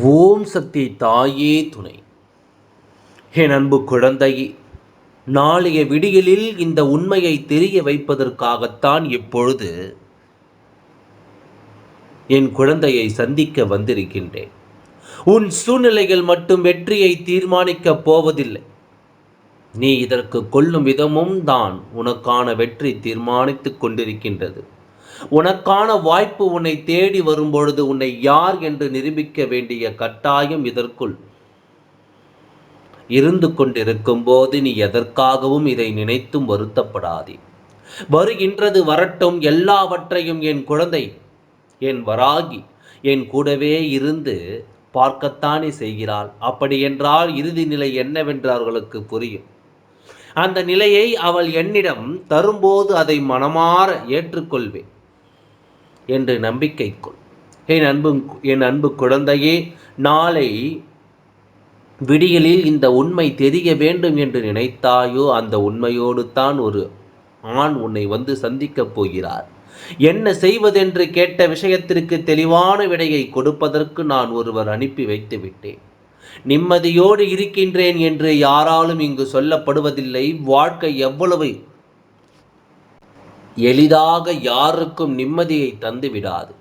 ஓம் சக்தி தாயே துணை. என் அன்பு குழந்தையே நாளைய விடியலில் இந்த உண்மையை தெரிய வைப்பதற்காகத்தான் இப்பொழுது என் குழந்தையை சந்திக்க வந்திருக்கின்றேன். உன் சூழ்நிலைகள் மட்டும் வெற்றியை தீர்மானிக்கப் போவதில்லை. நீ இதற்கு கொள்ளும் விதமும் தான் உனக்கான வெற்றி தீர்மானித்துக் கொண்டிருக்கின்றது. உனக்கான வாய்ப்பு உன்னை தேடி வரும்பொழுது உன்னை யார் என்று நிரூபிக்க வேண்டிய கட்டாயம் இதற்குள். இருந்து கொண்டிருக்கும் போது நீ எதற்காகவும் இதை நினைத்தும் வருத்தப்படாதே. வருகின்றது வரட்டும் எல்லாவற்றையும் என் குழந்தை என் வராகி என் கூடவே இருந்து பார்க்கத்தானே செய்கிறாள். அப்படியென்றால் இறுதி நிலை என்னவென்று அவர்களுக்கு புரியும். அந்த நிலையை அவள் என்னிடம் தரும்போது அதை மனமாற ஏற்றுக்கொள்வேன். என்று நம்பிக்கை கொள். என் அன்பு என் அன்பு குழந்தையே நாளை விடியலில் இந்த உண்மை தெரிய வேண்டும் என்று நினைத்தாயோ அந்த உண்மையோடு தான் ஒரு ஆண் உன்னை வந்து சந்திக்கப் போகிறார். என்ன செய்வதென்று கேட்ட விஷயத்திற்கு தெளிவான விடையை கொடுப்பதற்கு நான் ஒருவர் அனுப்பி வைத்து விட்டேன். நிம்மதியோடு இருக்கின்றேன் என்று யாராலும் இங்கு சொல்லப்படுவதில்லை. வாழ்க்கை எவ்வளவு எளிதாக யாருக்கும் நிம்மதியை தந்து விடாது.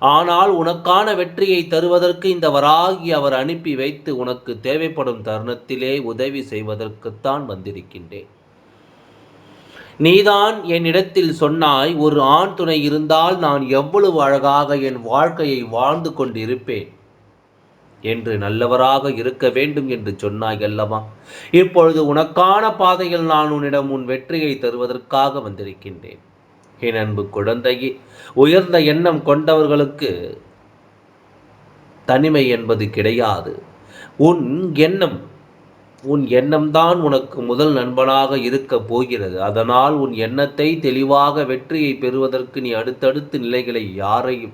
ஆனால் உனக்கான வெற்றியை தருவதற்கு இந்த வராகி அவர் அனுப்பி வைத்து உனக்கு தேவைப்படும் தருணத்திலே உதவி செய்வதற்குத்தான் வந்திருக்கின்றேன். நீதான் என்னிடத்தில் சொன்னாய் ஒரு ஆண் துணை இருந்தால் நான் எவ்வளவு அழகாக என் வாழ்க்கையை வாழ்ந்து கொண்டிருப்பேன். என்று நல்லவராக இருக்க வேண்டும் என்று சொன்னாய் அல்லவா? இப்பொழுது உனக்கான பாதையில் நான் உன்னிடம் உன் வெற்றியை தருவதற்காக வந்திருக்கின்றேன். என் அன்பு குழந்தையே உயர்ந்த எண்ணம் கொண்டவர்களுக்கு தனிமை என்பது கிடையாது. உன் எண்ணம் உன் எண்ணம்தான் உனக்கு முதல் நண்பனாக இருக்கப் போகிறது. அதனால் உன் எண்ணத்தை தெளிவாக வெற்றியை பெறுவதற்கு நீ அடுத்தடுத்து நிலைகளை யாரையும்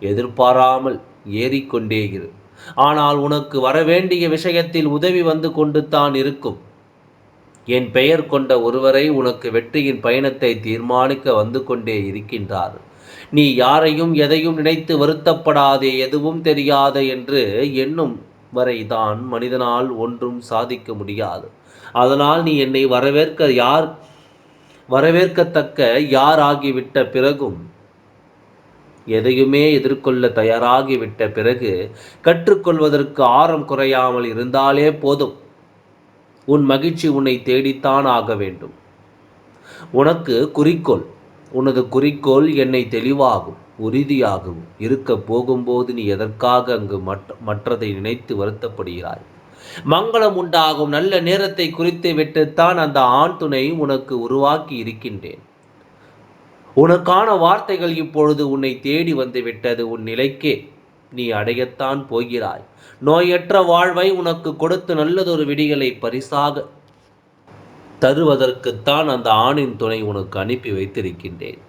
எதிர்பாராமல் ஏறிக்கொண்டே இரு. ஆனால் உனக்கு வரவேண்டிய விஷயத்தில் உதவி வந்து கொண்டு தான் இருக்கும். என் பெயர் கொண்ட ஒருவரை உனக்கு வெற்றியின் பயணத்தை தீர்மானிக்க வந்து கொண்டே இருக்கின்றார். நீ யாரையும் எதையும் நினைத்து வருத்தப்படாதே எதுவும் தெரியாத என்று எண்ணும் வரைதான் மனிதனால் ஒன்றும் சாதிக்க முடியாது. அதனால் நீ என்னை வரவேற்க யார் வரவேற்கத்தக்க யார் ஆகிவிட்ட பிறகும் எதையுமே எதிர்கொள்ள தயாராகிவிட்ட பிறகு கற்றுக்கொள்வதற்கு ஆரம் குறையாமல் இருந்தாலே போதும். உன் மகிழ்ச்சி உன்னை தேடித்தான் ஆக வேண்டும். உனக்கு குறிக்கோள் உனது குறிக்கோள் என்னை தெளிவாகும் உறுதியாகவும் இருக்க போகும்போது நீ எதற்காக அங்கு மற்ற மற்றதை நினைத்து வருத்தப்படுகிறாய்? மங்களம் உண்டாகும் நல்ல நேரத்தை குறித்து விட்டுத்தான் அந்த ஆண் துணை உனக்கு உருவாக்கி இருக்கின்றேன். உனக்கான வார்த்தைகள் இப்பொழுது உன்னை தேடி வந்து விட்டது உன் நிலைக்கே. நீ அடையத்தான் போகிறாய். நோயற்ற வாழ்வை உனக்கு கொடுத்து நல்லதொரு விடிகளை பரிசாக தருவதற்குத்தான் அந்த ஆணின் துணை உனக்கு அனுப்பி வைத்திருக்கின்றேன்.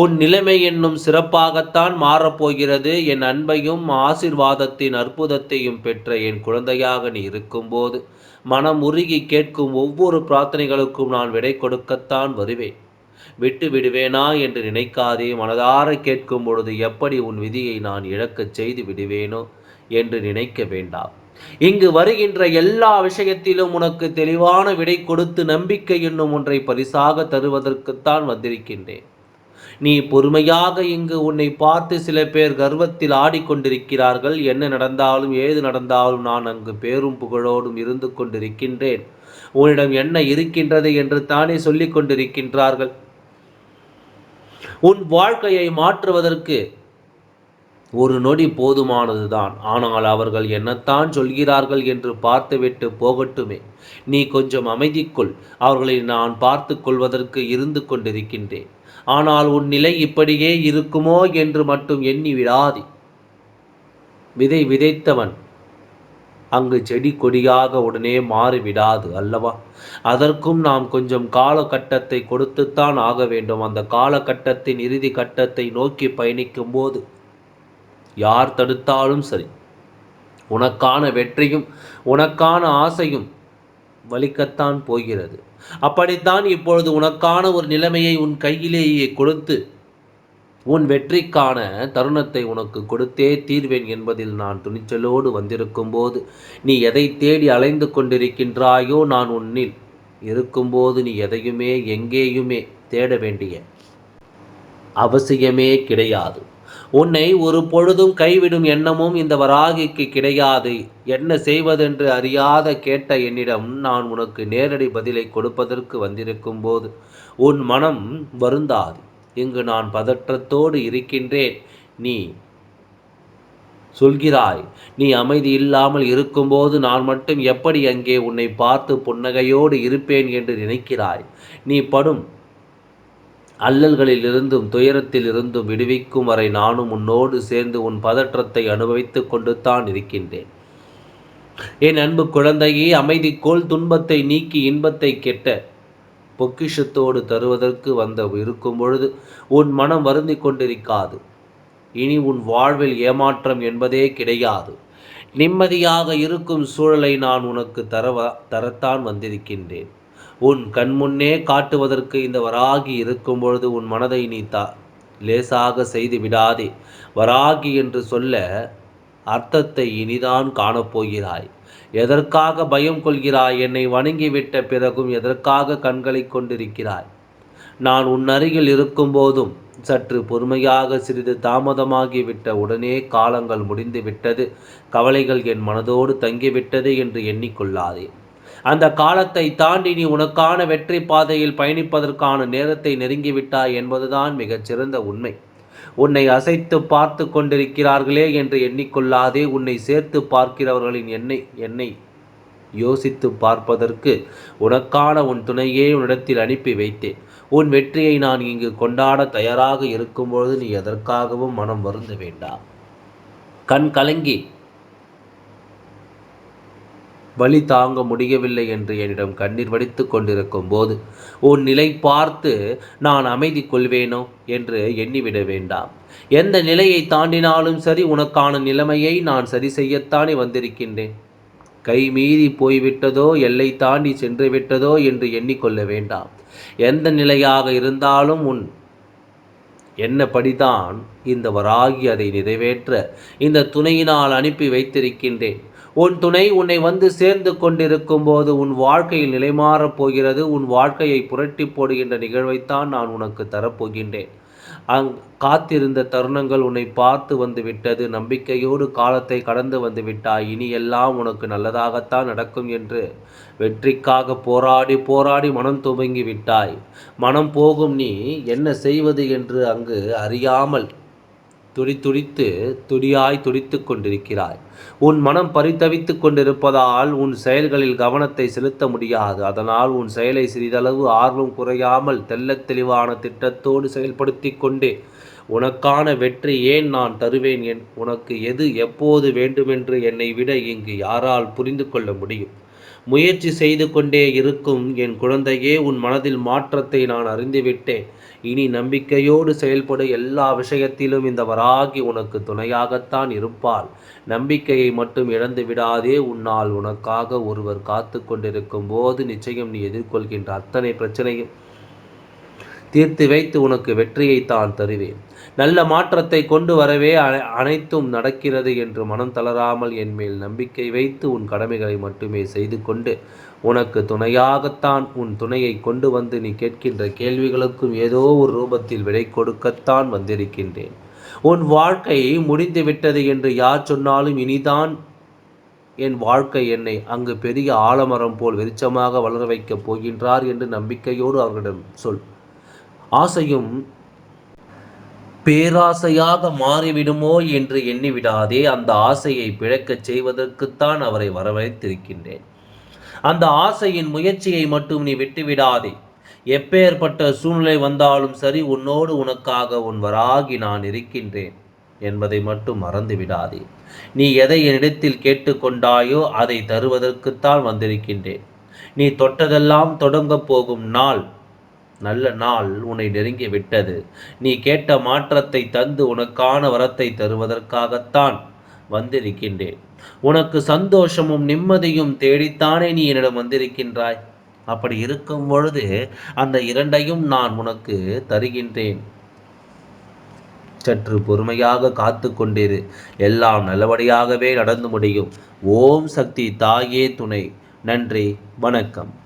உன் நிலைமை என்னும் சிறப்பாகத்தான் மாறப்போகிறது. என் அன்பையும் ஆசிர்வாதத்தின் அற்புதத்தையும் பெற்ற என் குழந்தையாக நீ இருக்கும்போது மனம் உருகி கேட்கும் ஒவ்வொரு பிரார்த்தனைகளுக்கும் நான் விடை கொடுக்கத்தான் வருவேன். விட்டு விடுவேனா என்று நினைக்காதே மனதார கேட்கும் பொழுது எப்படி உன் விதியை நான் இழக்கச் செய்து விடுவேனோ என்று நினைக்க வேண்டாம். இங்கு வருகின்ற எல்லா விஷயத்திலும் உனக்கு தெளிவான விடை கொடுத்து நம்பிக்கை என்னும் ஒன்றை பரிசாக தருவதற்குத்தான் வந்திருக்கின்றேன். நீ பொறுமையாக இங்கு உன்னை பார்த்து சில பேர் கர்வத்தில் ஆடிக்கொண்டிருக்கிறார்கள். என்ன நடந்தாலும் ஏது நடந்தாலும் நான் அங்கு பேரும் புகழோடும் இருந்து கொண்டிருக்கின்றேன். உன்னிடம் என்ன இருக்கின்றது என்று தானே சொல்லிக் கொண்டிருக்கின்றார்கள். உன் வாழ்க்கையை மாற்றுவதற்கு ஒரு நொடி போதுமானதுதான். ஆனால் அவர்கள் என்னத்தான் சொல்கிறார்கள் என்று பார்த்துவிட்டு போகட்டுமே. நீ கொஞ்சம் அமைதிக்குள் அவர்களை நான் பார்த்து கொள்வதற்கு இருந்து கொண்டிருக்கின்றேன். ஆனால் உன் நிலை இப்படியே இருக்குமோ என்று மட்டும் எண்ணி விடாதே. விதை விதைத்தவன் அங்கு செடி கொடியாக உடனே மாறிவிடாது அல்லவா? அதற்கும் நாம் கொஞ்சம் காலகட்டத்தை கொடுத்துத்தான் ஆக வேண்டும். அந்த காலகட்டத்தின் இறுதி கட்டத்தை நோக்கி பயணிக்கும் போது யார் தடுத்தாலும் சரி உனக்கான வெற்றியும் உனக்கான ஆசையும் வலிக்கத்தான் போகிறது. அப்படித்தான் இப்பொழுது உனக்கான ஒரு நிலைமையை உன் கையிலேயே கொடுத்து உன் வெற்றிக்கான தருணத்தை உனக்கு கொடுத்தே தீர்வேன் என்பதில் நான் துணிச்சலோடு வந்திருக்கும்போது நீ எதை தேடி அலைந்து கொண்டிருக்கின்றாயோ நான் உன்னில் இருக்கும்போது நீ எதையுமே எங்கேயுமே தேட வேண்டிய அவசியமே கிடையாது. உன்னை ஒரு பொழுதும் கைவிடும் எண்ணமும் இந்த வராகிக்கு கிடையாது. என்ன செய்வதென்று அறியாத கேட்ட என்னிடம் நான் உனக்கு நேரடி பதிலை கொடுப்பதற்கு வந்திருக்கும் போது உன் மனம் வருந்தாது. இங்கு நான் பதற்றத்தோடு இருக்கின்றேன். நீ சொல்கிறாய் நீ அமைதி இல்லாமல் இருக்கும்போது நான் மட்டும் எப்படி அங்கே உன்னை பார்த்து புன்னகையோடு இருப்பேன் என்று நினைக்கிறாய்? நீ படும் அல்லல்களிலிருந்தும் துயரத்திலிருந்தும் விடுவிக்கும் வரை நானும் உன்னோடு சேர்ந்து உன் பதற்றத்தை அனுபவித்து கொண்டு தான் இருக்கின்றேன். என் அன்பு குழந்தையே அமைதிக்கோள் துன்பத்தை நீக்கி இன்பத்தை கெட்ட பொக்கிஷத்தோடு தருவதற்கு வந்த இருக்கும் பொழுது உன் மனம் வருந்தி கொண்டிருக்காது. இனி உன் வாழ்வில் ஏமாற்றம் என்பதே கிடையாது. நிம்மதியாக இருக்கும் சூழலை நான் உனக்கு தரவ தரத்தான் வந்திருக்கின்றேன். உன் கண்முன்னே காட்டுவதற்கு இந்த வராகி இருக்கும் பொழுது உன் மனதை நீ தா லேசாக செய்து விடாதே. வராகி என்று சொல்ல அர்த்தத்தை இனிதான் காணப்போகிறாய். எதற்காக பயம் கொள்கிறாய்? என்னை வணங்கிவிட்ட பிறகும் எதற்காக கண்களை கொண்டிருக்கிறாய்? நான் உன் அருகில் இருக்கும்போதும் சற்று பொறுமையாக சிறிது தாமதமாகிவிட்ட உடனே காலங்கள் முடிந்துவிட்டது. கவலைகள் என் மனதோடு தங்கிவிட்டது என்று எண்ணிக்கொள்ளாதே. அந்த காலத்தை தாண்டி நீ உனக்கான வெற்றி பாதையில் பயணிப்பதற்கான நேரத்தை நெருங்கிவிட்டாய் என்பதுதான் மிகச்சிறந்த உண்மை. உன்னை அசைத்து பார்த்து கொண்டிருக்கிறார்களே என்று எண்ணிக்கொள்ளாதே உன்னை சேர்த்து பார்க்கிறவர்களின் எண்ணெய் என்னை யோசித்து பார்ப்பதற்கு உனக்கான உன் துணையே உன்னிடத்தில் அனுப்பி வைத்தேன். உன் வெற்றியை நான் இங்கு கொண்டாட தயாராக இருக்கும்பொழுது நீ எதற்காகவும் மனம் வருந்த வேண்டாம் கண் கலங்கி வழி தாங்க முடியவில்லை என்று என்னிடம் கண்ணீர் வடித்து கொண்டிருக்கும் போது உன் நிலை பார்த்து நான் அமைதி கொள்வேனோ? என்று எண்ணிவிட வேண்டாம். எந்த நிலையை தாண்டினாலும் சரி உனக்கான நிலைமையை நான் சரி செய்யத்தானே வந்திருக்கின்றேன். கை மீறி போய்விட்டதோ எல்லை தாண்டி சென்று விட்டதோ என்று எண்ணிக்கொள்ள வேண்டாம். எந்த நிலையாக இருந்தாலும் உன் என்னபடிதான் இந்த வராகி அதை நிறைவேற்ற இந்த துணையினால் அனுப்பி வைத்திருக்கின்றேன். உன் துணை உன்னை வந்து சேர்ந்து கொண்டிருக்கும் போது உன் வாழ்க்கையில் நிலைமாறப் போகிறது. உன் வாழ்க்கையை புரட்டி போடுகின்ற நிகழ்வைத்தான் நான் உனக்கு தரப்போகின்றேன். அங் காத்திருந்த தருணங்கள் உன்னை பார்த்து வந்து விட்டது. நம்பிக்கையோடு காலத்தை கடந்து வந்து விட்டாய். இனி எல்லாம் உனக்கு நல்லதாகத்தான் நடக்கும் என்று வெற்றிக்காக போராடி போராடி மனம் துவங்கி விட்டாய். மனம் போகும் நீ என்ன செய்வது என்று அங்கு அறியாமல் துடி துடித்து துடியாய் துடித்து கொண்டிருக்கிறாய். உன் மனம் பரித்தவித்து கொண்டிருப்பதால் உன் செயல்களில் கவனத்தை செலுத்த முடியாது. அதனால் உன் செயலை சிறிதளவு ஆர்வம் குறையாமல் தெல்ல தெளிவான திட்டத்தோடு செயல்படுத்தி கொண்டே உனக்கான வெற்றி ஏன் நான் தருவேன் என் உனக்கு எது எப்போது வேண்டுமென்று என்னை விட இங்கு யாரால் புரிந்து கொள்ள முடியும்? முயற்சி செய்து கொண்டே இருக்கும் என் குழந்தையே உன் மனதில் மாற்றத்தை நான் அறிந்துவிட்டேன். இனி நம்பிக்கையோடு செயல்படும் எல்லா விஷயத்திலும் இந்த வராகி உனக்கு துணையாகத்தான் இருப்பாள். நம்பிக்கையை மட்டும் இழந்து விடாதே உன்னால் உனக்காக ஒருவர் காத்து கொண்டிருக்கும் போது நிச்சயம் நீ எதிர்கொள்கின்ற அத்தனை பிரச்சனையும் தீர்த்து வைத்து உனக்கு வெற்றியை தான் தருவேன். நல்ல மாற்றத்தை கொண்டு வரவே அனைத்தும் நடக்கிறது என்று மனம் தளராமல் என் மேல் நம்பிக்கை வைத்து உன் கடமைகளை மட்டுமே செய்து கொண்டு உனக்கு துணையாகத்தான் உன் துணையை கொண்டு வந்து நீ கேட்கின்ற கேள்விகளுக்கும் ஏதோ ஒரு ரூபத்தில் விடை கொடுக்கத்தான் வந்திருக்கின்றேன். உன் வாழ்க்கை முடிந்து விட்டது என்று யார் சொன்னாலும் இனிதான் என் வாழ்க்கை என்னை அங்கு பெரிய ஆலமரம் போல் வெளிச்சமாக வளர வைக்கப் போகின்றார் என்று நம்பிக்கையோடு அவர்களிடம் சொல். ஆசையும் பேராசையாக மாறிவிடுமோ என்று எண்ணிவிடாதே அந்த ஆசையை பிழக்கச் செய்வதற்குத்தான் அவரை வரவழைத்திருக்கின்றேன். அந்த ஆசையின் முயற்சியை மட்டும் நீ விட்டுவிடாதே. எப்பேற்பட்ட சூழ்நிலை வந்தாலும் சரி உன்னோடு உனக்காக உன் வராகி நான் இருக்கின்றேன் என்பதை மட்டும் மறந்து விடாதே. நீ எதை என்னிடத்தில் கேட்டுக்கொண்டாயோ அதை தருவதற்குத்தான் வந்திருக்கின்றேன். நீ தொட்டதெல்லாம் தொடங்கப் போகும் நாள் நல்ல நாள் உன்னை நெருங்கி விட்டது நீ கேட்ட மாற்றத்தை தந்து உனக்கான வரத்தை தருவதற்காகத்தான் வந்திருக்கின்றேன். உனக்கு சந்தோஷமும் நிம்மதியும் தேடித்தானே நீ என்னிடம் வந்திருக்கின்றாய்? அப்படி இருக்கும் பொழுது அந்த இரண்டையும் நான் உனக்கு தருகின்றேன். சற்று பொறுமையாக காத்து கொண்டிரு. எல்லாம் நல்லபடியாகவே நடந்து முடியும். ஓம் சக்தி தாயே துணை. நன்றி. வணக்கம்.